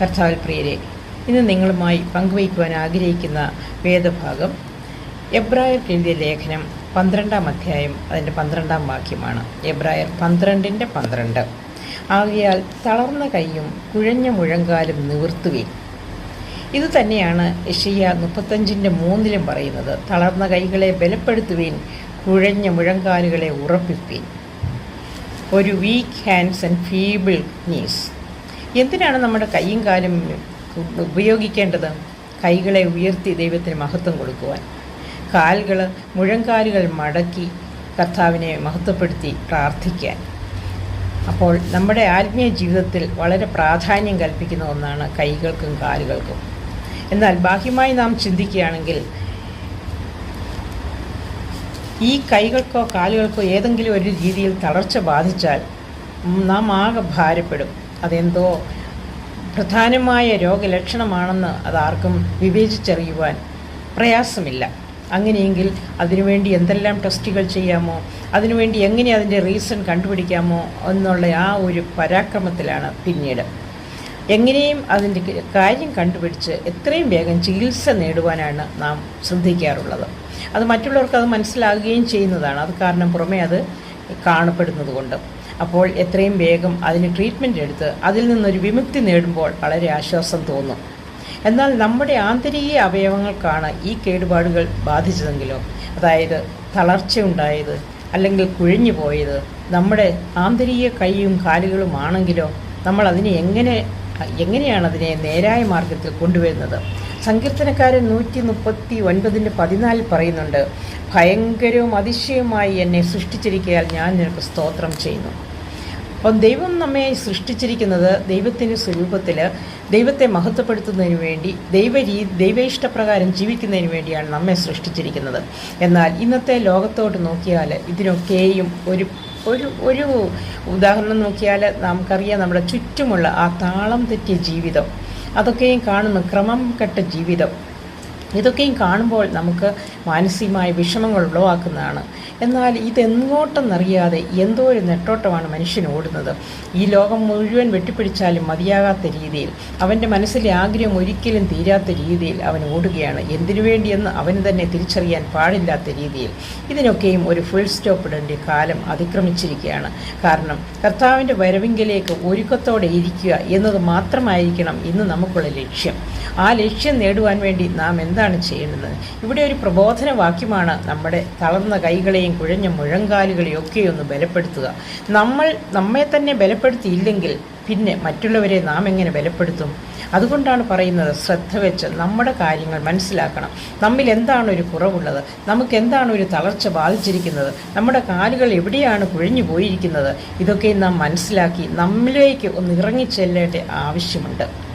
കർത്താവിൽ പ്രിയരെ ഇന്ന് നിങ്ങളുമായി പങ്കുവയ്ക്കുവാൻ ആഗ്രഹിക്കുന്ന വേദഭാഗം എബ്രായർ എഴുതിയ ലേഖനം പന്ത്രണ്ടാം അധ്യായം അതിന്റെ പന്ത്രണ്ടാം വാക്യമാണ്. എബ്രായർ പന്ത്രണ്ടിന്റെ പന്ത്രണ്ട്. ആകയാൽ തളർന്ന കൈയും കുഴഞ്ഞ മുഴങ്കാലും നിവർത്തുകയും ഇത് തന്നെയാണ് യഷിയ മുപ്പത്തഞ്ചിന്റെ മൂന്നിലും പറയുന്നത്. തളർന്ന കൈകളെ ബലപ്പെടുത്തുവീൻ കുഴഞ്ഞ മുഴങ്കാലുകളെ ഉറപ്പിപ്പീൻ. ഒരു weak hands and feeble knees എന്തിനാണ് നമ്മുടെ കൈയും കാലും ഉപയോഗിക്കേണ്ടത്? കൈകളെ ഉയർത്തി ദൈവത്തിന് മഹത്വം കൊടുക്കുവാൻ. കാലുകൾ മുഴങ്കാലുകൾ മടക്കി കർത്താവിനെ മഹത്വപ്പെടുത്തി പ്രാർത്ഥിക്കാൻ. അപ്പോൾ നമ്മുടെ ആത്മീയ ജീവിതത്തിൽ വളരെ പ്രാധാന്യം കൽപ്പിക്കുന്ന ഒന്നാണ് കൈകൾക്കും കാലുകൾക്കും. എന്നാൽ ബാഹ്യമായി നാം ചിന്തിക്കുകയാണെങ്കിൽ ഈ കൈകൾക്കോ കാലുകൾക്കോ ഏതെങ്കിലും ഒരു രീതിയിൽ തളർച്ച ബാധിച്ചാൽ നാം ആകെ ഭാരപ്പെടും. അതെന്തോ പ്രധാനമായ രോഗലക്ഷണമാണെന്ന് അതാർക്കും വിവേചിച്ചറിയുവാൻ പ്രയാസമില്ല. അങ്ങനെയെങ്കിൽ അതിനുവേണ്ടി എന്തെല്ലാം ടെസ്റ്റുകൾ ചെയ്യാമോ? അതിനുവേണ്ടി എങ്ങനെ അതിന്റെ റീസൺ കണ്ടുപിടിക്കാമോ? എന്നുള്ള ആ ഒരു പരാക്രമത്തിലാണ് പിന്നീട്. എങ്ങനെയും അതിന്റെ കാര്യം കണ്ടുപിടിച്ച് എത്രയും വേഗം ചികിത്സ നേടുവാനാണ് നാം ശ്രദ്ധിക്കാറുള്ളത്. അത് മറ്റുള്ളവർക്ക് അത് മനസ്സിലാകുകയും ചെയ്യുന്നതാണ്. അത് കാരണം പുറമേ അത് കാണപ്പെടുന്നത് കൊണ്ട് അപ്പോൾ എത്രയും വേഗം അതിന് ട്രീറ്റ്മെന്റ് എടുത്ത് അതിൽ നിന്നൊരു വിമുക്തി നേടുമ്പോൾ വളരെ ആശ്വാസം തോന്നും. എന്നാൽ നമ്മുടെ ആന്തരിക അവയവങ്ങൾക്കാണ് ഈ കേടുപാടുകൾ ബാധിച്ചതെങ്കിലോ? അതായത് തളർച്ചയുണ്ടായത് അല്ലെങ്കിൽ കുഴിഞ്ഞു പോയത് നമ്മുടെ ആന്തരിക കൈയും കാലുകളുമാണെങ്കിലോ നമ്മൾ അതിനെ എങ്ങനെ എങ്ങനെയാണ് അതിനെ നേരായ മാർഗത്തിൽ കൊണ്ടുവരുന്നത്? സങ്കീർത്തനക്കാരൻ നൂറ്റി മുപ്പത്തി ഒൻപതിന്റെ പതിനാലിൽ പറയുന്നുണ്ട് ഭയങ്കരവും അതിശയവുമായി എന്നെ സൃഷ്ടിച്ചിരിക്കയാൽ ഞാൻ നിനക്ക് സ്തോത്രം ചെയ്യുന്നു. അപ്പം ദൈവം നമ്മെ സൃഷ്ടിച്ചിരിക്കുന്നത് ദൈവത്തിന്റെ സ്വരൂപത്തിൽ ദൈവത്തെ മഹത്വപ്പെടുത്തുന്നതിന് വേണ്ടി ദൈവരീ ദൈവേഷ്ടപ്രകാരം ജീവിക്കുന്നതിന് വേണ്ടിയാണ് നമ്മെ സൃഷ്ടിച്ചിരിക്കുന്നത്. എന്നാൽ ഇന്നത്തെ ലോകത്തോട്ട് നോക്കിയാൽ ഇതിനൊക്കെയും ഒരു ഒരു ഒരു ഉദാഹരണം നോക്കിയാൽ നമുക്കറിയാം നമ്മുടെ ചുറ്റുമുള്ള ആ താളം തെറ്റിയ ജീവിതം അതൊക്കെയും കാണുന്ന ക്രമം കെട്ട ജീവിതം. ഇതൊക്കെയും കാണുമ്പോൾ നമുക്ക് മാനസികമായ വിഷമങ്ങൾ ഉളവാക്കുന്നതാണ്. എന്നാൽ ഇതെങ്ങോട്ടെന്നറിയാതെ എന്തോ ഒരു നെട്ടോട്ടമാണ് മനുഷ്യൻ ഓടുന്നത്. ഈ ലോകം മുഴുവൻ വെട്ടിപ്പിടിച്ചാലും മതിയാകാത്ത രീതിയിൽ അവന്റെ മനസ്സിലെ ആഗ്രഹം ഒരിക്കലും തീരാത്ത രീതിയിൽ അവൻ ഓടുകയാണ്. എന്തിനു വേണ്ടിയെന്ന് അവന് തന്നെ തിരിച്ചറിയാൻ പാടില്ലാത്ത രീതിയിൽ. ഇതിനൊക്കെയും ഒരു ഫുൾ സ്റ്റോപ്പ് ഇടേണ്ട കാലം അതിക്രമിച്ചിരിക്കുകയാണ്. കാരണം കർത്താവിന്റെ വരവിങ്കിലേക്ക് ഒരുക്കത്തോടെ ഇരിക്കുക എന്നത് മാത്രമായിരിക്കണം ഇന്ന് നമുക്കുള്ള ലക്ഷ്യം. ആ ലക്ഷ്യം നേടുവാൻ വേണ്ടി നാം എന്താണ് ചെയ്യേണ്ടത്? ഇവിടെ ഒരു പ്രബോധന വാക്യമാണ് നമ്മുടെ തളർന്ന കൈകളെയും കുഴഞ്ഞ മുഴങ്കാലുകളെയും ഒക്കെ ഒന്ന് ബലപ്പെടുത്തുക. നമ്മൾ നമ്മെ തന്നെ ബലപ്പെടുത്തിയില്ലെങ്കിൽ പിന്നെ മറ്റുള്ളവരെ നാം എങ്ങനെ ബലപ്പെടുത്തും? അതുകൊണ്ടാണ് പറയുന്നത് ശ്രദ്ധ വെച്ച് നമ്മുടെ കാര്യങ്ങൾ മനസ്സിലാക്കണം. നമ്മിൽ എന്താണ് ഒരു കുറവുള്ളത്? നമുക്ക് എന്താണ് ഒരു തളർച്ച ബാധിച്ചിരിക്കുന്നത്? നമ്മുടെ കാലുകൾ എവിടെയാണ് കുഴിഞ്ഞു പോയിരിക്കുന്നത്? ഇതൊക്കെ നാം മനസ്സിലാക്കി നമ്മിലേക്ക് ഒന്ന് ഇറങ്ങിച്ചെല്ലേണ്ട ആവശ്യമുണ്ട്.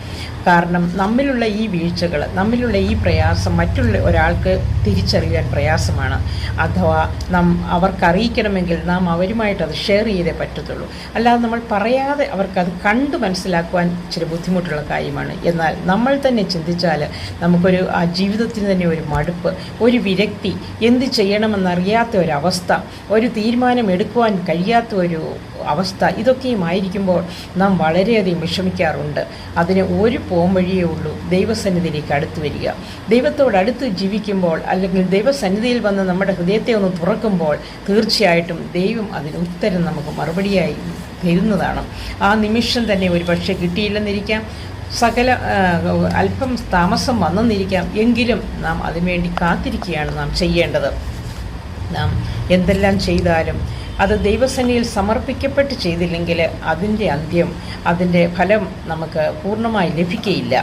കാരണം നമ്മിലുള്ള ഈ വീഴ്ചകൾ നമ്മിലുള്ള ഈ പ്രയാസം മറ്റുള്ള ഒരാൾക്ക് തിരിച്ചറിയാൻ പ്രയാസമാണ്. അഥവാ നാം അവർക്കറിയിക്കണമെങ്കിൽ നാം അവരുമായിട്ട് അത് ഷെയർ ചെയ്തേ പറ്റത്തുള്ളൂ. അല്ലാതെ നമ്മൾ പറയാതെ അവർക്കത് കണ്ടു മനസ്സിലാക്കുവാൻ ഇച്ചിരി ബുദ്ധിമുട്ടുള്ള കാര്യമാണ്. എന്നാൽ നമ്മൾ തന്നെ ചിന്തിച്ചാൽ നമുക്കൊരു ആ ജീവിതത്തിന് തന്നെ ഒരു മടുപ്പ് ഒരു വിരക്തി എന്ത് ചെയ്യണമെന്നറിയാത്ത ഒരവസ്ഥ ഒരു തീരുമാനം എടുക്കുവാൻ കഴിയാത്ത ഒരു അവസ്ഥ ഇതൊക്കെയുമായിരിക്കുമ്പോൾ നാം വളരെയധികം വിഷമിക്കാറുണ്ട്. അതിന് ഒരു പോംവഴിയേ ഉള്ളൂ. ദൈവസന്നിധിയിലേക്ക് അടുത്ത് വരിക. ദൈവത്തോട് അടുത്ത് ജീവിക്കുമ്പോൾ അല്ലെങ്കിൽ ദൈവസന്നിധിയിൽ വന്ന് നമ്മുടെ ഹൃദയത്തെ ഒന്ന് തുറക്കുമ്പോൾ തീർച്ചയായിട്ടും ദൈവം അതിന് ഉത്തരം നമുക്ക് മറുപടിയായി തരുന്നതാണ്. ആ നിമിഷം തന്നെ ഒരു പക്ഷേ കിട്ടിയില്ലെന്നിരിക്കാം. സകല അല്പം താമസം വന്നെന്നിരിക്കാം. എങ്കിലും നാം അതിനുവേണ്ടി കാത്തിരിക്കുകയാണ് നാം ചെയ്യേണ്ടത്. നാം എന്തെല്ലാം ചെയ്താലും അത് ദൈവസേനയിൽ സമർപ്പിക്കപ്പെട്ട് ചെയ്തില്ലെങ്കിൽ അതിന്റെ അന്ത്യം അതിന്റെ ഫലം നമുക്ക് പൂർണമായി ലഭിക്കുകയില്ല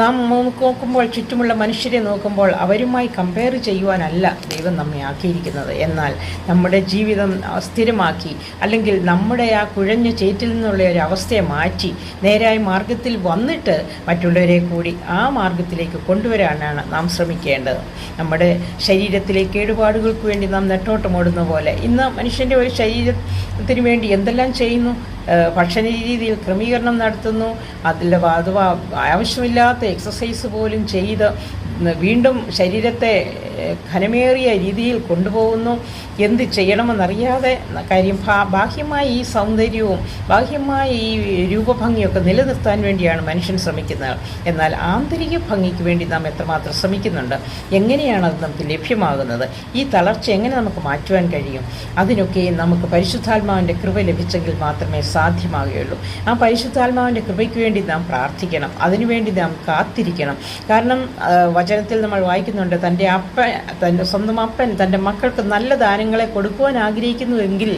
നാം നോക്കുമ്പോൾ ചുറ്റുമുള്ള മനുഷ്യരെ നോക്കുമ്പോൾ അവരുമായി കമ്പയർ ചെയ്യുവാനല്ല ദൈവം നമ്മെ ആക്കിയിരിക്കുന്നത്. എന്നാൽ നമ്മുടെ ജീവിതം സ്ഥിരമാക്കി അല്ലെങ്കിൽ നമ്മുടെ ആ കുഴഞ്ഞ ചേറ്റിൽ നിന്നുള്ള ഒരു അവസ്ഥയെ മാറ്റി നേരായ മാർഗത്തിൽ വന്നിട്ട് മറ്റുള്ളവരെ കൂടി ആ മാർഗത്തിലേക്ക് കൊണ്ടുവരാനാണ് നാം ശ്രമിക്കേണ്ടത്. നമ്മുടെ ശരീരത്തിലെ കേടുപാടുകൾക്ക് വേണ്ടി നാം നെട്ടോട്ടമോടുന്ന പോലെ ഇന്ന് മനുഷ്യന്റെ ഒരു ശരീരത്തിന് വേണ്ടി എന്തെല്ലാം ചെയ്യുന്നു? ഭക്ഷണ രീതിയിൽ ക്രമീകരണം നടത്തുന്നു. അതിൽ അഥവാ ആവശ്യമില്ലാത്ത എക്സസൈസ് പോലും ചെയ്ത് വീണ്ടും ശരീരത്തെ ഘനമേറിയ രീതിയിൽ കൊണ്ടുപോകുന്നു. എന്ത് ചെയ്യണമെന്നറിയാതെ കാര്യം ബാഹ്യമായ ഈ സൗന്ദര്യവും ബാഹ്യമായ ഈ രൂപഭംഗിയൊക്കെ നിലനിർത്താൻ വേണ്ടിയാണ് മനുഷ്യൻ ശ്രമിക്കുന്നത്. എന്നാൽ ആന്തരിക ഭംഗിക്ക് വേണ്ടി നാം എത്രമാത്രം ശ്രമിക്കുന്നുണ്ട്? എങ്ങനെയാണ് അത് നമുക്ക് ലഭ്യമാകുന്നത്? ഈ തളർച്ച എങ്ങനെ നമുക്ക് മാറ്റുവാൻ കഴിയും? അതിനൊക്കെ നമുക്ക് പരിശുദ്ധാത്മാവിന്റെ കൃപ ലഭിച്ചെങ്കിൽ മാത്രമേ സാധ്യമാകുകയുള്ളൂ. ആ പരിശുദ്ധാത്മാവിന്റെ കൃപയ്ക്ക് വേണ്ടി നാം പ്രാർത്ഥിക്കണം. അതിനുവേണ്ടി നാം കാത്തിരിക്കണം. കാരണം വചനത്തിൽ നമ്മൾ വായിക്കുന്നുണ്ട് തന്റെ അപ്പൻ തന്റെ സ്വന്തം അപ്പൻ തന്റെ മക്കൾക്ക് നല്ല ദാനങ്ങളെ കൊടുക്കുവാൻ ആഗ്രഹിക്കുന്നുവെങ്കിൽ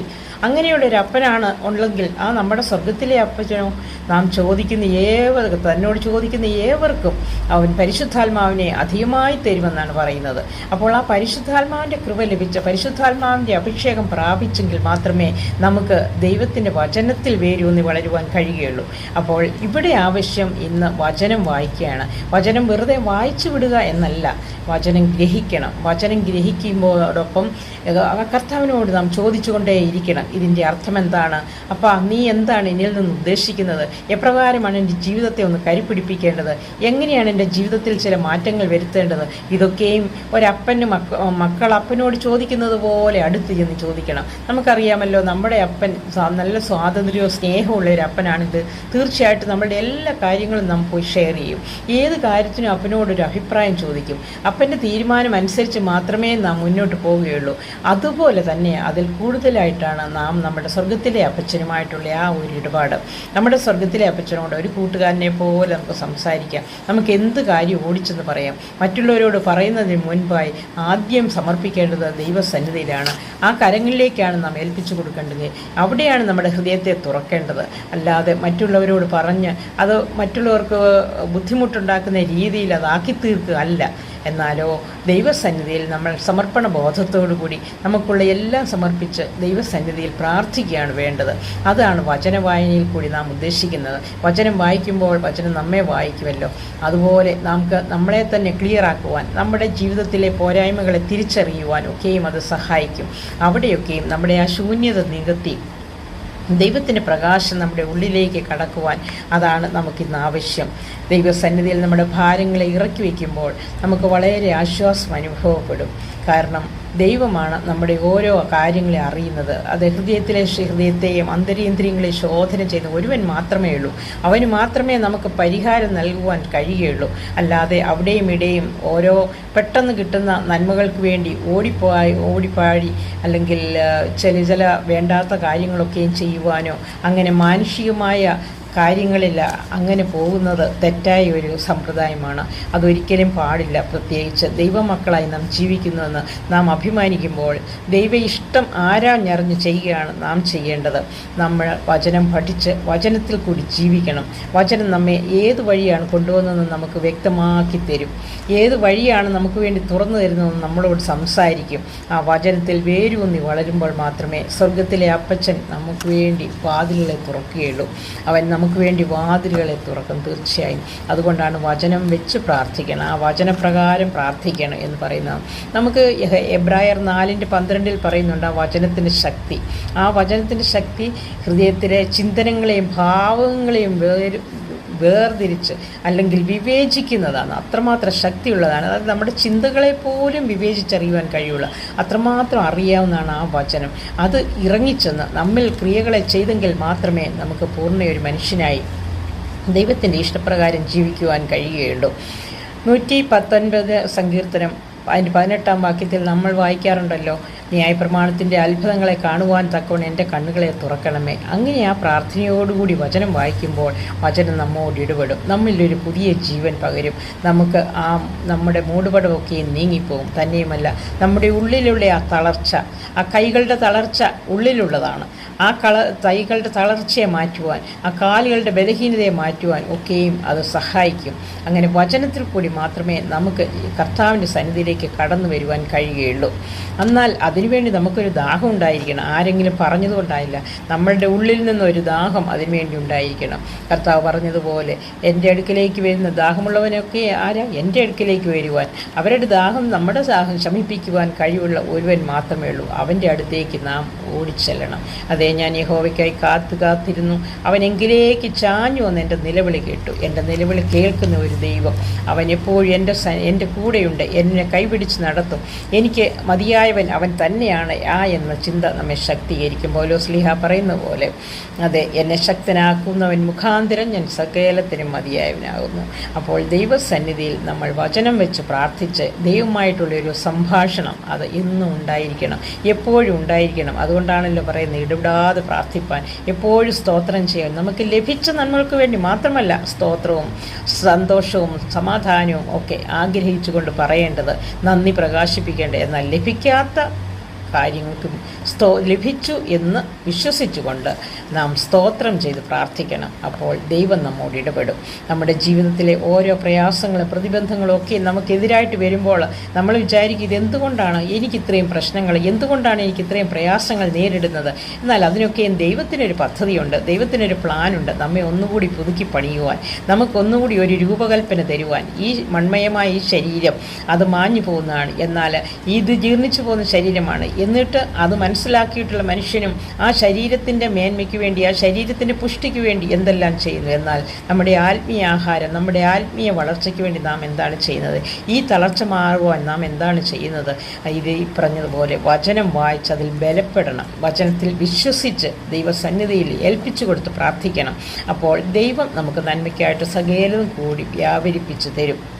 അങ്ങനെയുള്ള ഒരു അപ്പനാണ് ഉള്ളെങ്കിൽ ആ നമ്മുടെ സ്വർഗത്തിലെ അപ്പച്ചനോ നാം ചോദിക്കുന്ന ഏവർക്കും തന്നോട് ചോദിക്കുന്ന ഏവർക്കും അവൻ പരിശുദ്ധാത്മാവിനെ അധികമായി തരുമെന്നാണ് പറയുന്നത്. അപ്പോൾ ആ പരിശുദ്ധാത്മാവിന്റെ കൃപ ലഭിച്ച പരിശുദ്ധാത്മാവിന്റെ അഭിഷേകം പ്രാപിച്ചെങ്കിൽ മാത്രമേ നമുക്ക് ദൈവത്തിന്റെ വചനത്തിൽ വേരൂന്നി വളരുവാൻ കഴിയുകയുള്ളൂ. അപ്പോൾ ഇവിടെ ആവശ്യം ഇന്ന് വചനം വായിക്കുകയാണ്. വചനം വെറുതെ വായിച്ചു വിടുക എന്നല്ല. വചനം ഗ്രഹിക്കണം. വചനം ആ കർത്താവിനോട് നാം ചോദിച്ചുകൊണ്ടേ ഇരിക്കണം ഇതിന്റെ അർത്ഥം എന്താണ് അപ്പോൾ നീ എന്താണ് എന്നിൽ നിന്ന് ഉദ്ദേശിക്കുന്നത്? എപ്രകാരമാണ് എന്റെ ജീവിതത്തെ ഒന്ന് കരിപ്പിടിപ്പിക്കേണ്ടത് എങ്ങനെയാണ് എന്റെ ജീവിതത്തിൽ ചില മാറ്റങ്ങൾ വരുത്തേണ്ടത്? ഇതൊക്കെയും ഒരപ്പന് മക്ക മക്കൾ അപ്പനോട് ചോദിക്കുന്നത് പോലെ അടുത്ത് ചെന്ന് ചോദിക്കണം. നമുക്കറിയാമല്ലോ നമ്മുടെ അപ്പൻ നല്ല സ്വാതന്ത്ര്യവും സ്നേഹമുള്ള ഒരു അപ്പനാണിത്. തീർച്ചയായിട്ടും നമ്മളുടെ എല്ലാ കാര്യങ്ങളും നാം പോയി ഷെയർ ചെയ്യും. ഏത് കാര്യത്തിനും അപ്പനോടൊരു അഭിപ്രായം ചോദിക്കും. അപ്പന്റെ തീരുമാനം അനുസരിച്ച് മാത്രമേ നാം മുന്നോട്ട് പോവുകയുള്ളൂ. അതുപോലെ തന്നെ അതിൽ കൂടുതലായിട്ടാണ് നാം നമ്മുടെ സ്വർഗത്തിലെ അപ്പച്ചനുമായിട്ടുള്ള ആ ഒരു ഇടപാട്. നമ്മുടെ സ്വർഗത്തിലെ അപ്പച്ചനോട് ഒരു കൂട്ടുകാരനെ പോലെ നമുക്ക് സംസാരിക്കാം. നമുക്ക് എന്ത് കാര്യം ഓടിച്ചെന്ന് പറയാം. മറ്റുള്ളവരോട് പറയുന്നതിന് മുൻപായി ആദ്യം സമർപ്പിക്കേണ്ടത് ദൈവസന്നിധിയിലാണ്. ആ കരങ്ങളിലേക്കാണ് നാം ഏൽപ്പിച്ചു കൊടുക്കേണ്ടത്. അവിടെയാണ് നമ്മുടെ ഹൃദയത്തെ തുറക്കേണ്ടത്. അല്ലാതെ മറ്റുള്ളവരോട് പറഞ്ഞ് അത് മറ്റുള്ളവർക്ക് ബുദ്ധിമുട്ടുണ്ടാക്കുന്ന രീതിയിൽ അതാക്കി തീർക്കുക അല്ല. എന്നാലോ ദൈവസന്നിധിയിൽ നമ്മൾ സമർപ്പണ ബോധത്തോടു കൂടി നമുക്കുള്ള എല്ലാം സമർപ്പിച്ച് ദൈവസന്നിധിയിൽ പ്രാർത്ഥിക്കുകയാണ് വേണ്ടത്. അതാണ് വചന വായനയിൽ കൂടി നാം ഉദ്ദേശിക്കുന്നത്. വചനം വായിക്കുമ്പോൾ വചനം നമ്മെ വായിക്കുമല്ലോ. അതുപോലെ നമുക്ക് നമ്മളെ തന്നെ ക്ലിയറാക്കുവാൻ നമ്മുടെ ജീവിതത്തിലെ പോരായ്മകളെ തിരിച്ചറിയുവാൻ ഒക്കെയും അത് സഹായിക്കും. അവിടെയൊക്കെയും നമ്മുടെ ആ ശൂന്യത നികത്തി ദൈവത്തിന്റെ പ്രകാശം നമ്മുടെ ഉള്ളിലേക്ക് കടക്കുവാൻ അതാണ് നമുക്കിന്ന് ആവശ്യം. ദൈവസന്നിധിയിൽ നമ്മുടെ ഭാരങ്ങളെ ഇറക്കി വയ്ക്കുമ്പോൾ നമുക്ക് വളരെ ആശ്വാസം അനുഭവപ്പെടും. കാരണം ദൈവമാണ് നമ്മുടെ ഓരോ കാര്യങ്ങളെ അറിയുന്നത്. അത് ഹൃദയത്തിലെ ഹൃദയത്തെയും അന്തരീന്ദ്രിയങ്ങളെ ശോധന ചെയ്യുന്ന ഒരുവൻ മാത്രമേ ഉള്ളൂ. അവന് മാത്രമേ നമുക്ക് പരിഹാരം നൽകുവാൻ കഴിയുകയുള്ളൂ. അല്ലാതെ അവിടെയും ഇവിടെയും ഓരോ പെട്ടെന്ന് കിട്ടുന്ന നന്മകൾക്ക് വേണ്ടി ഓടിപ്പോയി ഓടിപ്പാടി അല്ലെങ്കിൽ ചില ചില വേണ്ടാത്ത കാര്യങ്ങളൊക്കെയും ചെയ്യുവാനോ അങ്ങനെ മാനുഷികമായ കാര്യങ്ങളിൽ അങ്ങനെ പോകുന്നത് തെറ്റായ ഒരു സമ്പ്രദായമാണ്. അതൊരിക്കലും പാടില്ല പ്രത്യേകിച്ച് ദൈവമക്കളായി നാം ജീവിക്കുന്നുവെന്ന് നാം അഭിമാനിക്കുമ്പോൾ ദൈവ ഇഷ്ടം ആരാഞ്ഞറിഞ്ഞ് ചെയ്യുകയാണ് നാം ചെയ്യേണ്ടത്. നമ്മൾ വചനം പഠിച്ച് വചനത്തിൽ കൂടി ജീവിക്കണം. വചനം നമ്മെ ഏത് വഴിയാണ് കൊണ്ടുവന്നതെന്ന് നമുക്ക് വ്യക്തമാക്കി തരും. ഏത് വഴിയാണ് നമുക്ക് വേണ്ടി തുറന്നു തരുന്നതെന്ന് നമ്മളോട് സംസാരിക്കും. ആ വചനത്തിൽ വേരൂന്നി വളരുമ്പോൾ മാത്രമേ സ്വർഗത്തിലെ അപ്പച്ചൻ നമുക്ക് വേണ്ടി വാതിലുകളെ തുറക്കുകയുള്ളൂ. അവൻ നമുക്ക് വേണ്ടി വാതിലുകളെ തുറക്കും തീർച്ചയായും. അതുകൊണ്ടാണ് വചനം വെച്ച് പ്രാർത്ഥിക്കണം. ആ വചനപ്രകാരം പ്രാർത്ഥിക്കണം എന്ന് പറയുന്നത്. നമുക്ക് എബ്രായർ നാലിന്റെ പന്ത്രണ്ടിൽ പറയുന്നുണ്ട് ആ വചനത്തിന്റെ ശക്തി. ആ വചനത്തിന്റെ ശക്തി ഹൃദയത്തിലെ ചിന്തനങ്ങളെയും ഭാവങ്ങളെയും വേര് വേർതിരിച്ച് അല്ലെങ്കിൽ വിവേചിക്കുന്നതാണ്. അത്രമാത്രം ശക്തിയുള്ളതാണ്. അതായത് നമ്മുടെ ചിന്തകളെ പോലും വിവേചിച്ചറിയുവാൻ കഴിയുള്ള അത്രമാത്രം അറിയാവുന്നതാണ് ആ വചനം. അത് ഇറങ്ങിച്ചെന്ന് നമ്മിൽ ക്രിയകളെ ചെയ്തെങ്കിൽ മാത്രമേ നമുക്ക് പൂർണയൊരു മനുഷ്യനായി ദൈവത്തിന്റെ ഇഷ്ടപ്രകാരം ജീവിക്കുവാൻ കഴിയുകയുള്ളൂ. നൂറ്റി പത്തൊൻപത് സങ്കീർത്തനം അതിന്റെ പതിനെട്ടാം വാക്യത്തിൽ നമ്മൾ വായിക്കാറുണ്ടല്ലോ ന്യായപ്രമാണത്തിന്റെ അത്ഭുതങ്ങളെ കാണുവാൻ തക്കവണ് എന്റെ കണ്ണുകളെ തുറക്കണമേ. അങ്ങനെ ആ പ്രാർത്ഥനയോടുകൂടി വചനം വായിക്കുമ്പോൾ വചനം നമ്മോട് ഇടപെടും. നമ്മളിലൊരു പുതിയ ജീവൻ പകരും. നമുക്ക് ആ നമ്മുടെ മൂടുപടമൊക്കെ നീങ്ങിപ്പോവും തന്നെയുമല്ല നമ്മുടെ ഉള്ളിലുള്ള ആ തളർച്ച ആ കൈകളുടെ തളർച്ച ഉള്ളിലുള്ളതാണ്. ആ കള തൈകളുടെ തളർച്ചയെ മാറ്റുവാൻ ആ കാലുകളുടെ ബലഹീനതയെ മാറ്റുവാൻ ഒക്കെയും അത് സഹായിക്കും. അങ്ങനെ വചനത്തിൽ കൂടി മാത്രമേ നമുക്ക് കർത്താവിന്റെ സന്നിധിയിലേക്ക് കടന്നു വരുവാൻ കഴിയുകയുള്ളൂ. എന്നാൽ അത് അതിനുവേണ്ടി നമുക്കൊരു ദാഹം ഉണ്ടായിരിക്കണം. ആരെങ്കിലും പറഞ്ഞതുകൊണ്ടായില്ല. നമ്മളുടെ ഉള്ളിൽ നിന്നൊരു ദാഹം അതിനുവേണ്ടി ഉണ്ടായിരിക്കണം. കർത്താവ് പറഞ്ഞതുപോലെ എന്റെ അടുക്കിലേക്ക് വരുന്ന ദാഹമുള്ളവനൊക്കെ ആരാ? എന്റെ അടുക്കിലേക്ക് വരുവാൻ. അവരുടെ ദാഹം നമ്മുടെ ദാഹം ശമിപ്പിക്കുവാൻ കഴിവുള്ള ഒരുവൻ മാത്രമേ ഉള്ളൂ. അവന്റെ അടുത്തേക്ക് നാം ഓടിച്ചെല്ലണം. അതേ ഞാൻ യഹോവയ്ക്കായി കാത്തു കാത്തിരുന്നു. അവൻ എങ്കിലേക്ക് ചാഞ്ഞു വന്ന് എന്റെ നിലവിളി കേട്ടു. എന്റെ നിലവിളി കേൾക്കുന്ന ഒരു ദൈവം അവൻ എപ്പോഴും എന്റെ എന്റെ കൂടെയുണ്ട്. എന്നെ കൈപിടിച്ച് നടത്തും. എനിക്ക് മതിയായവൻ അവൻ തന്നെയാണ് ആ എന്ന ചിന്ത നമ്മെ ശക്തീകരിക്കും. പോലോ സ്ലിഹ പറയുന്ന പോലെ അതെ എന്നെ ശക്തനാക്കുന്നവൻ മുഖാന്തരം ഞാൻ സകലത്തിനും മതിയായവനാകുന്നു. അപ്പോൾ ദൈവസന്നിധിയിൽ നമ്മൾ വചനം വെച്ച് പ്രാർത്ഥിച്ച് ദൈവമായിട്ടുള്ളൊരു സംഭാഷണം അത് എന്നും ഉണ്ടായിരിക്കണം. എപ്പോഴും ഉണ്ടായിരിക്കണം. അതുകൊണ്ടാണല്ലോ പറയുന്നത് ഇടപെടാതെ പ്രാർത്ഥിപ്പാൻ. എപ്പോഴും സ്തോത്രം ചെയ്യാൻ. നമുക്ക് ലഭിച്ച നന്മകൾക്ക് വേണ്ടി മാത്രമല്ല സ്തോത്രവും സന്തോഷവും സമാധാനവും ഒക്കെ ആഗ്രഹിച്ചുകൊണ്ട് പറയേണ്ടത് നന്ദി പ്രകാശിപ്പിക്കേണ്ടത്. എന്നാൽ ലഭിക്കാത്ത കാര്യങ്ങൾക്കും ലഭിച്ചു എന്ന് വിശ്വസിച്ചുകൊണ്ട് നാം സ്തോത്രം ചെയ്ത് പ്രാർത്ഥിക്കണം. അപ്പോൾ ദൈവം നമ്മോട് ഇടപെടും. നമ്മുടെ ജീവിതത്തിലെ ഓരോ പ്രയാസങ്ങളും പ്രതിബന്ധങ്ങളും ഒക്കെ നമുക്കെതിരായിട്ട് വരുമ്പോൾ നമ്മൾ വിചാരിക്കും ഇതെന്തുകൊണ്ടാണ് എനിക്ക് ഇത്രയും പ്രശ്നങ്ങൾ എന്തുകൊണ്ടാണ് എനിക്ക് ഇത്രയും പ്രയാസങ്ങൾ നേരിടുന്നത്? എന്നാൽ അതിനൊക്കെയും ദൈവത്തിനൊരു പദ്ധതിയുണ്ട് ദൈവത്തിനൊരു പ്ലാനുണ്ട് നമ്മെ ഒന്നുകൂടി പുതുക്കി പണിയുവാൻ നമുക്കൊന്നുകൂടി ഒരു രൂപകൽപ്പന തരുവാൻ. ഈ മൺമയമായ ഈ ശരീരം അത് മാഞ്ഞു പോകുന്നതാണ്. എന്നാൽ ഇത് ജീർണിച്ചു പോകുന്ന ശരീരമാണ്. എന്നിട്ട് അത് മനസ്സിലാക്കിയിട്ടുള്ള മനുഷ്യനും ആ ശരീരത്തിന്റെ മേന്മയ്ക്ക് വേണ്ടി ആ ശരീരത്തിന്റെ പുഷ്ടിക്ക് വേണ്ടി എന്തെല്ലാം ചെയ്യുന്നു? എന്നാൽ നമ്മുടെ ആത്മീയ ആഹാരം നമ്മുടെ ആത്മീയ വളർച്ചയ്ക്ക് വേണ്ടി നാം എന്താണ് ചെയ്യുന്നത്? ഈ തളർച്ച മാറുവാൻ നാം എന്താണ് ചെയ്യുന്നത്? ഇത് ഈ പറഞ്ഞതുപോലെ വചനം വായിച്ച് അതിൽ ബലപ്പെടണം. വചനത്തിൽ വിശ്വസിച്ച് ദൈവസന്നിധിയിൽ ഏൽപ്പിച്ചു കൊടുത്ത് പ്രാർത്ഥിക്കണം. അപ്പോൾ ദൈവം നമുക്ക് നന്മയ്ക്കായിട്ട് സകലതും കൂടി വ്യാപരിപ്പിച്ച് തരും.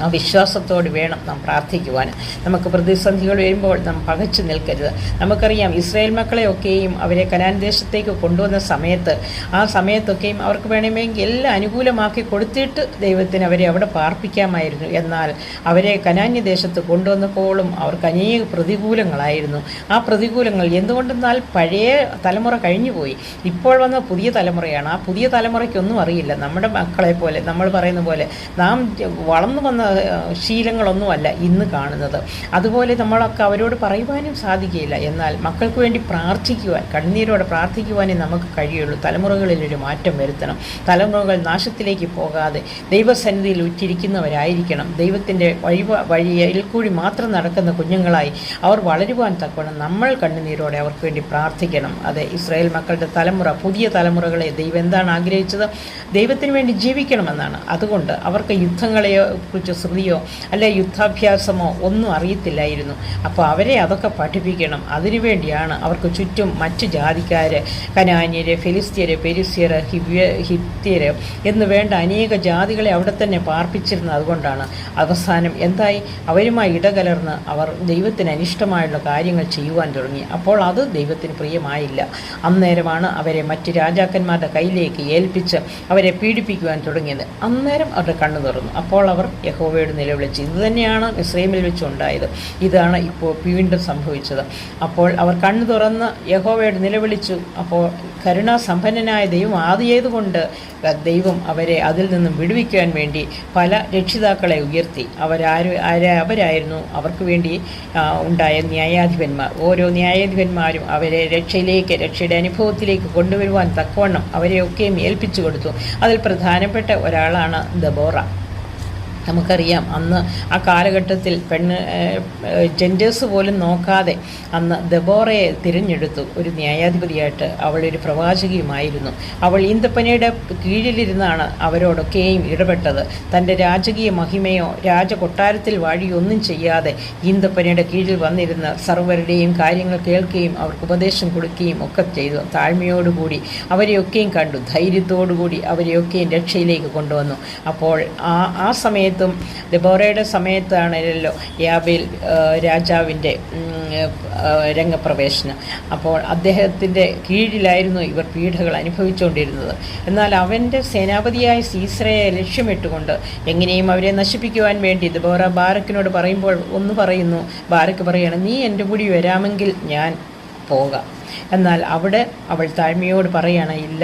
ആ വിശ്വാസത്തോട് വേണം നാം പ്രാർത്ഥിക്കുവാൻ. നമുക്ക് പ്രതിസന്ധികൾ വരുമ്പോൾ നാം പകച്ചു നിൽക്കരുത്. നമുക്കറിയാം ഇസ്രായേൽ മക്കളെയൊക്കെയും അവരെ കനാൻ ദേശത്തേക്ക് കൊണ്ടുവന്ന സമയത്ത് ആ സമയത്തൊക്കെയും അവർക്ക് വേണമെങ്കിൽ എല്ലാം അനുകൂലമാക്കി കൊടുത്തിട്ട് ദൈവത്തിന് അവരെ അവിടെ പാർപ്പിക്കാമായിരുന്നു. എന്നാൽ അവരെ കനാന്യ ദേശത്ത് കൊണ്ടുവന്നപ്പോഴും അവർക്ക് അനേക പ്രതികൂലങ്ങളായിരുന്നു. ആ പ്രതികൂലങ്ങൾ എന്തുകൊണ്ടെന്നാൽ പഴയ തലമുറ കഴിഞ്ഞുപോയി. ഇപ്പോൾ വന്ന പുതിയ തലമുറയാണ്. ആ പുതിയ തലമുറയ്ക്കൊന്നും അറിയില്ല. നമ്മുടെ മക്കളെ പോലെ നമ്മൾ പറയുന്ന പോലെ നാം വളർന്നു വന്ന ശീലങ്ങളൊന്നുമല്ല ഇന്ന് കാണുന്നത്. അതുപോലെ നമ്മളൊക്കെ അവരോട് പറയുവാനും സാധിക്കില്ല എന്നാൽ മക്കൾക്ക് വേണ്ടി പ്രാർത്ഥിക്കുവാൻ കണ്ണീരോടെ പ്രാർത്ഥിക്കുവാനേ നമുക്ക് കഴിയുള്ളൂ. തലമുറകളിൽ ഒരു മാറ്റം വരുത്തണം. തലമുറകൾ നാശത്തിലേക്ക് പോകാതെ ദൈവസന്നിധിയിൽ ഉറ്റിരിക്കുന്നവരായിരിക്കണം. ദൈവത്തിന്റെ വഴി വഴിയിൽ കൂടി മാത്രം നടക്കുന്ന കുഞ്ഞുങ്ങളായി അവർ വളരുവാൻ തക്കവണ്ണം നമ്മൾ കണ്ണുനീരോടെ അവർക്ക് വേണ്ടി പ്രാർത്ഥിക്കണം. അതെ ഇസ്രായേൽ മക്കളുടെ തലമുറ പുതിയ തലമുറകളെ ദൈവം എന്താണ് ആഗ്രഹിച്ചത്? ദൈവത്തിന് വേണ്ടി ജീവിക്കണമെന്നാണ്. അതുകൊണ്ട് അവർക്ക് യുദ്ധങ്ങളെ കുറിച്ച് ശ്രുതിയോ അല്ലെ യുദ്ധാഭ്യാസമോ ഒന്നും അറിയത്തില്ലായിരുന്നു. അപ്പോൾ അവരെ അതൊക്കെ പഠിപ്പിക്കണം. അതിനുവേണ്ടിയാണ് അവർക്ക് ചുറ്റും മറ്റ് ജാതിക്കാർ കനാന്യര് ഫിലിസ്തീര് പെരിസ്യര് ഹിവ്യ ഹിത്യര് എന്ന് വേണ്ട അനേക ജാതികളെ അവിടെ തന്നെ പാർപ്പിച്ചിരുന്നത് അതുകൊണ്ടാണ്. അവസാനം എന്തായി? അവരുമായി ഇടകലർന്ന് അവർ ദൈവത്തിന് അനിഷ്ടമായുള്ള കാര്യങ്ങൾ ചെയ്യുവാൻ തുടങ്ങി. അപ്പോൾ അത് ദൈവത്തിന് പ്രിയമായില്ല. അന്നേരമാണ് അവരെ മറ്റ് രാജാക്കന്മാരുടെ കയ്യിലേക്ക് ഏൽപ്പിച്ച് അവരെ പീഡിപ്പിക്കുവാൻ തുടങ്ങിയത്. അന്നേരം അവരുടെ കണ്ണു തുറന്നു അപ്പോൾ അവർ യഹോവയോട് നിലവിളിച്ച് ഇത് തന്നെയാണ് ഇസ്രൈമിൽ വെച്ചുണ്ടായത്. ഇതാണ് ഇപ്പോൾ വീണ്ടും സംഭവിച്ചത്. അപ്പോൾ അവർ കണ്ണു തുറന്ന് യഹോവയോട് നിലവിളിച്ചു. അപ്പോൾ കരുണാസമ്പന്നനായ ദൈവം ആദ്യതുകൊണ്ട് ദൈവം അവരെ അതിൽ നിന്നും വിടുവിക്കാൻ വേണ്ടി പല രക്ഷിതാക്കളെ ഉയർത്തി. അവരാര് അവരായിരുന്നു അവർക്ക് വേണ്ടി ഉണ്ടായ ന്യായാധിപന്മാർ. ഓരോ ന്യായാധിപന്മാരും അവരെ രക്ഷയിലേക്ക് രക്ഷയുടെ അനുഭവത്തിലേക്ക് കൊണ്ടുവരുവാൻ തക്കവണ്ണം അവരെയൊക്കെയും ഏൽപ്പിച്ചു കൊടുത്തു. അതിൽ പ്രധാനപ്പെട്ട ഒരാളാണ് ദബോറ. നമുക്കറിയാം. അന്ന് ആ കാലഘട്ടത്തിൽ പെണ്ണ് ജെൻഡേഴ്സ് പോലും നോക്കാതെ അന്ന് ദബോറയെ തിരഞ്ഞെടുത്തു. ഒരു ന്യായാധിപതിയായിട്ട് അവളൊരു പ്രവാചകിയുമായിരുന്നു. അവൾ ഈന്തപ്പനയുടെ കീഴിലിരുന്നാണ് അവരോടൊക്കെയും ഇടപെട്ടത്. തന്റെ രാജകീയ മഹിമയോ രാജകൊട്ടാരത്തിൽ വാഴിയോ ഒന്നും ചെയ്യാതെ ഈന്തപ്പനയുടെ കീഴിൽ വന്നിരുന്ന സർവരുടെയും കാര്യങ്ങൾ കേൾക്കുകയും അവർക്ക് ഉപദേശം കൊടുക്കുകയും ഒക്കെ ചെയ്തു. താഴ്മയോടുകൂടി അവരെയൊക്കെയും കണ്ടു. ധൈര്യത്തോടുകൂടി അവരെയൊക്കെയും രക്ഷയിലേക്ക് കൊണ്ടുവന്നു. അപ്പോൾ ആ ആ സമയത്തും ദബോറയുടെ സമയത്താണല്ലോ യാബേൽ രാജാവിന്റെ രംഗപ്രവേശനം. അപ്പോൾ അദ്ദേഹത്തിന്റെ കീഴിലായിരുന്നു ഇവർ പീഡകൾ അനുഭവിച്ചുകൊണ്ടിരുന്നത്. എന്നാൽ അവന്റെ സേനാപതിയായ സീസ്രയെ ലക്ഷ്യമിട്ടുകൊണ്ട് എങ്ങനെയും അവരെ നശിപ്പിക്കുവാൻ വേണ്ടി ദബോറ ബാരക്കിനോട് പറയുമ്പോൾ ഒന്ന് പറയുന്നു ബാരക്ക് പറയുകയാണ് നീ എന്റെ കൂടി വരാമെങ്കിൽ ഞാൻ പോകാം. എന്നാൽ അവിടെ അവൾ താഴ്മയോട് പറയുകയാണ് ഇല്ല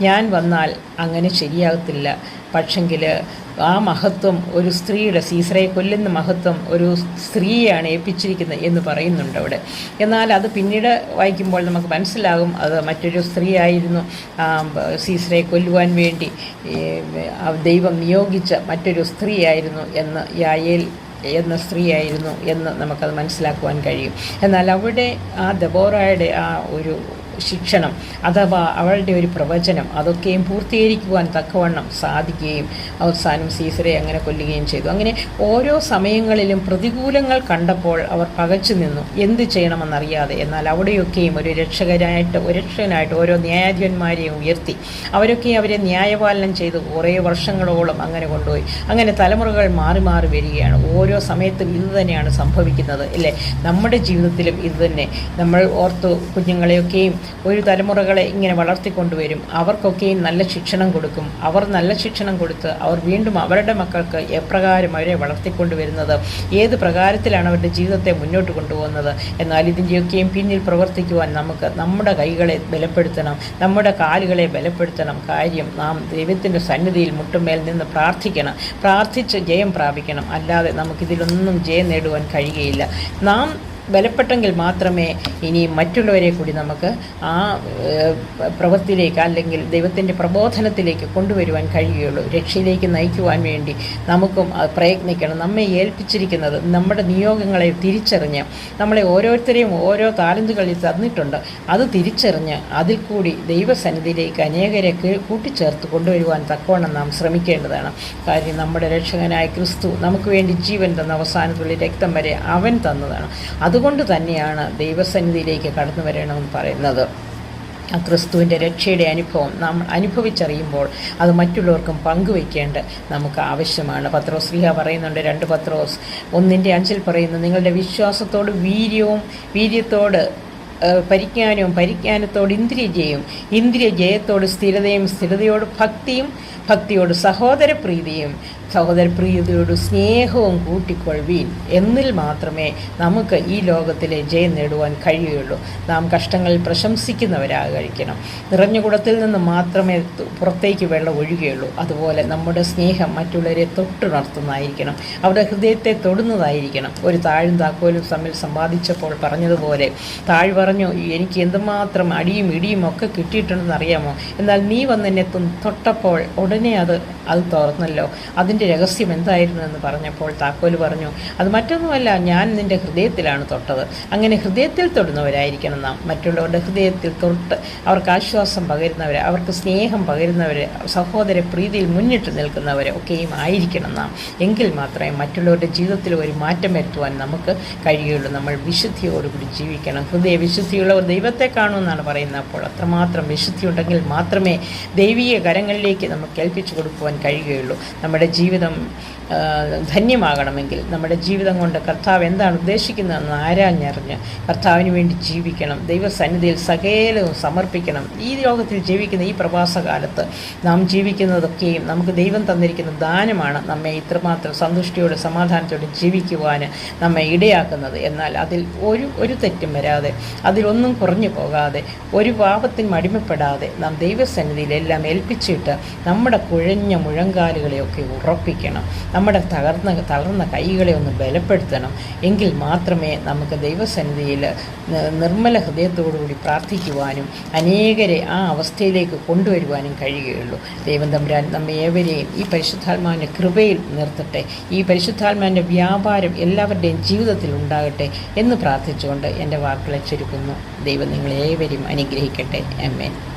ഞാൻ വന്നാൽ അങ്ങനെ ശരിയാകത്തില്ല. പക്ഷെങ്കിൽ ആ മഹത്വം ഒരു സ്ത്രീയുടെ സീസറയെ കൊല്ലുന്ന മഹത്വം ഒരു സ്ത്രീയാണ് ഏൽപ്പിച്ചിരിക്കുന്നത് എന്ന് പറയുന്നുണ്ട് അവിടെ. എന്നാൽ അത് പിന്നീട് വായിക്കുമ്പോൾ നമുക്ക് മനസ്സിലാകും അത് മറ്റൊരു സ്ത്രീയായിരുന്നു. സീസറയെ കൊല്ലുവാൻ വേണ്ടി ദൈവം നിയോഗിച്ച മറ്റൊരു സ്ത്രീയായിരുന്നു എന്ന് യായേൽ എന്ന സ്ത്രീയായിരുന്നു എന്ന് നമുക്കത് മനസ്സിലാക്കുവാൻ കഴിയും. എന്നാൽ അവിടെ ആ ദബോറയുടെ ആ ഒരു ശിക്ഷണം അഥവാ അവളുടെ ഒരു പ്രവചനം അതൊക്കെയും പൂർത്തീകരിക്കുവാൻ തക്കവണ്ണം സാധിക്കുകയും അവസാനം സീസറെ അങ്ങനെ കൊല്ലുകയും ചെയ്തു. അങ്ങനെ ഓരോ സമയങ്ങളിലും പ്രതികൂലങ്ങൾ കണ്ടപ്പോൾ അവർ പകച്ചു നിന്നു. എന്ത് ചെയ്യണമെന്നറിയാതെ എന്നാൽ അവിടെയൊക്കെയും ഒരു രക്ഷകരായിട്ട് ഒരു രക്ഷകനായിട്ട് ഓരോ ന്യായാധിപന്മാരെയും ഉയർത്തി. അവരൊക്കെ അവരെ ന്യായപാലനം ചെയ്ത് കുറേ വർഷങ്ങളോളം അങ്ങനെ കൊണ്ടുപോയി. അങ്ങനെ തലമുറകൾ മാറി മാറി വരികയാണ്. ഓരോ സമയത്തും ഇത് തന്നെയാണ് സംഭവിക്കുന്നത്. അല്ലേ? നമ്മുടെ ജീവിതത്തിലും ഇത് തന്നെ. നമ്മൾ ഓർത്ത് കുഞ്ഞുങ്ങളെയൊക്കെയും ഒരു തലമുറകളെ ഇങ്ങനെ വളർത്തിക്കൊണ്ടുവരും. അവർക്കൊക്കെയും നല്ല ശിക്ഷണം കൊടുക്കും. അവർ നല്ല ശിക്ഷണം കൊടുത്ത് അവർ വീണ്ടും അവരുടെ മക്കൾക്ക് എപ്രകാരം അവരെ വളർത്തിക്കൊണ്ടുവരുന്നത്? ഏത് പ്രകാരത്തിലാണ് അവരുടെ ജീവിതത്തെ മുന്നോട്ട് കൊണ്ടുപോകുന്നത്? എന്നാൽ ഇതിന്റെയൊക്കെയും പിന്നിൽ പ്രവർത്തിക്കുവാൻ നമുക്ക് നമ്മുടെ കൈകളെ ബലപ്പെടുത്തണം. നമ്മുടെ കാലുകളെ ബലപ്പെടുത്തണം. കാര്യം നാം ദൈവത്തിന്റെ സന്നിധിയിൽ മുട്ടുമേൽ നിന്ന് പ്രാർത്ഥിക്കണം. പ്രാർത്ഥിച്ച് ജയം പ്രാപിക്കണം. അല്ലാതെ നമുക്കിതിലൊന്നും ജയം നേടുവാൻ കഴിയുകയില്ല. നാം ബലപ്പെട്ടെങ്കിൽ മാത്രമേ ഇനി മറ്റുള്ളവരെ കൂടി നമുക്ക് ആ പ്രവൃത്തിയിലേക്ക് അല്ലെങ്കിൽ ദൈവത്തിന്റെ പ്രബോധനത്തിലേക്ക് കൊണ്ടുവരുവാൻ കഴിയുകയുള്ളൂ. രക്ഷയിലേക്ക് നയിക്കുവാൻ വേണ്ടി നമുക്കും പ്രയത്നിക്കണം. നമ്മെ ഏൽപ്പിച്ചിരിക്കുന്നത് നമ്മുടെ നിയോഗങ്ങളെ തിരിച്ചറിഞ്ഞ് നമ്മളെ ഓരോരുത്തരെയും ഓരോ താലന്തുകളിൽ തന്നിട്ടുണ്ട്. അത് തിരിച്ചറിഞ്ഞ് അതിൽ കൂടി ദൈവസന്നിധിയിലേക്ക് അനേകരെ കൂട്ടിച്ചേർത്ത് കൊണ്ടുവരുവാൻ തക്കവണ്ണം നാം ശ്രമിക്കേണ്ടതാണ്. കാര്യം നമ്മുടെ രക്ഷകനായ ക്രിസ്തു നമുക്ക് വേണ്ടി ജീവൻ തന്ന അവസാനത്തുള്ള രക്തം വരെ അവൻ തന്നതാണ്. അതുകൊണ്ട് തന്നെയാണ് ദൈവസന്നിധിയിലേക്ക് കടന്നു വരണമെന്ന് പറയുന്നത്. ആ ക്രിസ്തുവിന്റെ രക്ഷയുടെ അനുഭവം നാം അനുഭവിച്ചറിയുമ്പോൾ അത് മറ്റുള്ളവർക്കും പങ്കുവയ്ക്കേണ്ട നമുക്ക് ആവശ്യമാണ്. പത്രോസ് ലീഹ പറയുന്നുണ്ട് രണ്ട് പത്രോസ് ഒന്നിന്റെ അഞ്ചിൽ പറയുന്നു നിങ്ങളുടെ വിശ്വാസത്തോട് വീര്യവും വീര്യത്തോട് പരിജ്ഞാനവും പരിജ്ഞാനത്തോട് ഇന്ദ്രിയജയവും ഇന്ദ്രിയജയത്തോട് സ്ഥിരതയും സ്ഥിരതയോട് ഭക്തിയും ഭക്തിയോട് സഹോദരപ്രീതിയും സഹോദരപ്രീതിയോട് സ്നേഹവും കൂട്ടിക്കൊള്ളുവീൻ എന്നിൽ മാത്രമേ നമുക്ക് ഈ ലോകത്തിലെ ജയം നേടുവാൻ കഴിയുകയുള്ളൂ. നാം കഷ്ടങ്ങളിൽ പ്രശംസിക്കുന്നവരാകഴിക്കണം നിറഞ്ഞ കുടത്തിൽ നിന്ന് മാത്രമേ പുറത്തേക്ക് വെള്ളം ഒഴുകുകയുള്ളൂ അതുപോലെ നമ്മുടെ സ്നേഹം മറ്റുള്ളവരെ തൊട്ടുണർത്തുന്നതായിരിക്കണം. അവരുടെ ഹൃദയത്തെ തൊടുന്നതായിരിക്കണം. ഒരു താഴും താക്കോലും തമ്മിൽ സമ്പാദിച്ചപ്പോൾ പറഞ്ഞതുപോലെ താഴ് പറഞ്ഞു എനിക്ക് എന്തുമാത്രം അടിയും ഇടിയും ഒക്കെ കിട്ടിയിട്ടുണ്ടെന്ന് അറിയാമോ? എന്നാൽ നീ വന്ന് എന്നെ തൊട്ടപ്പോൾ ഉടനെ അത് അത് തുറന്നല്ലോ. അതിന്റെ അതിന്റെ രഹസ്യം എന്തായിരുന്നു എന്ന് പറഞ്ഞപ്പോൾ താക്കോൽ പറഞ്ഞു അത് മറ്റൊന്നുമല്ല ഞാൻ നിന്റെ ഹൃദയത്തിലാണ് തൊട്ടത്. അങ്ങനെ ഹൃദയത്തിൽ തൊടുന്നവരായിരിക്കണം നാം. മറ്റുള്ളവരുടെ ഹൃദയത്തിൽ തൊട്ട് അവർക്ക് ആശ്വാസം പകരുന്നവർ അവർക്ക് സ്നേഹം പകരുന്നവർ സഹോദര പ്രീതിയിൽ മുന്നിട്ട് നിൽക്കുന്നവർ ഒക്കെയും ആയിരിക്കണം നാം. എങ്കിൽ മാത്രമേ മറ്റുള്ളവരുടെ ജീവിതത്തിൽ ഒരു മാറ്റം വരുത്തുവാൻ നമുക്ക് കഴിയുള്ളൂ. നമ്മൾ വിശുദ്ധിയോടുകൂടി ജീവിക്കണം. ഹൃദയ വിശുദ്ധിയുള്ളവർ ദൈവത്തെ കാണുമെന്നാണ് പറയുന്നത്. അപ്പോൾ അത്രമാത്രം വിശുദ്ധി ഉണ്ടെങ്കിൽ മാത്രമേ ദൈവീയ കരങ്ങളിലേക്ക് നമുക്ക് ഏൽപ്പിച്ചു കൊടുക്കുവാൻ കഴിയുകയുള്ളൂ. നമ്മുടെ ജീവിതം ജീവിതം ധന്യമാകണമെങ്കിൽ നമ്മുടെ ജീവിതം കൊണ്ട് കർത്താവ് എന്താണ് ഉദ്ദേശിക്കുന്നതെന്ന് ആരാഞ്ഞറിഞ്ഞ് കർത്താവിന് വേണ്ടി ജീവിക്കണം ദൈവസന്നിധിയിൽ സകലവും സമർപ്പിക്കണം. ഈ ലോകത്തിൽ ജീവിക്കുന്ന ഈ പ്രവാസകാലത്ത് നാം ജീവിക്കുന്നതൊക്കെയും നമുക്ക് ദൈവം തന്നിരിക്കുന്ന ദാനമാണ് നമ്മെ ഇത്രമാത്രം സന്തുഷ്ടിയോടെ സമാധാനത്തോടെ ജീവിക്കുവാൻ നമ്മെ ഇടയാക്കുന്നത്. എന്നാൽ അതിൽ ഒരു ഒരു തെറ്റും വരാതെ അതിലൊന്നും കുറഞ്ഞു പോകാതെ ഒരു പാപത്തിന് അടിമപ്പെടാതെ നാം ദൈവസന്നിധിയിൽ എല്ലാം ഏൽപ്പിച്ചിട്ട് നമ്മുടെ കുഴഞ്ഞ മുഴങ്കാലുകളെയൊക്കെ ഉറപ്പിക്കണം. നമ്മുടെ തകർന്ന തളർന്ന കൈകളെ ഒന്ന് ബലപ്പെടുത്തണം. എങ്കിൽ മാത്രമേ നമുക്ക് ദൈവസന്നിധിയിൽ നിർമ്മല ഹൃദയത്തോടുകൂടി പ്രാർത്ഥിക്കുവാനും അനേകരെ ആ അവസ്ഥയിലേക്ക് കൊണ്ടുവരുവാനും കഴിയുകയുള്ളൂ. ദൈവം തമ്പുരാൻ നമ്മെ ഏവരെയും ഈ പരിശുദ്ധാത്മാവിന്റെ കൃപയിൽ നിർത്തട്ടെ. ഈ പരിശുദ്ധാത്മാവിന്റെ വ്യാപാരം എല്ലാവരുടെയും ജീവിതത്തിൽ ഉണ്ടാകട്ടെ എന്ന് പ്രാർത്ഥിച്ചുകൊണ്ട് എന്റെ വാക്കുകളെ ചുരുക്കുന്നു. ദൈവം നിങ്ങളേവരെയും അനുഗ്രഹിക്കട്ടെ. എം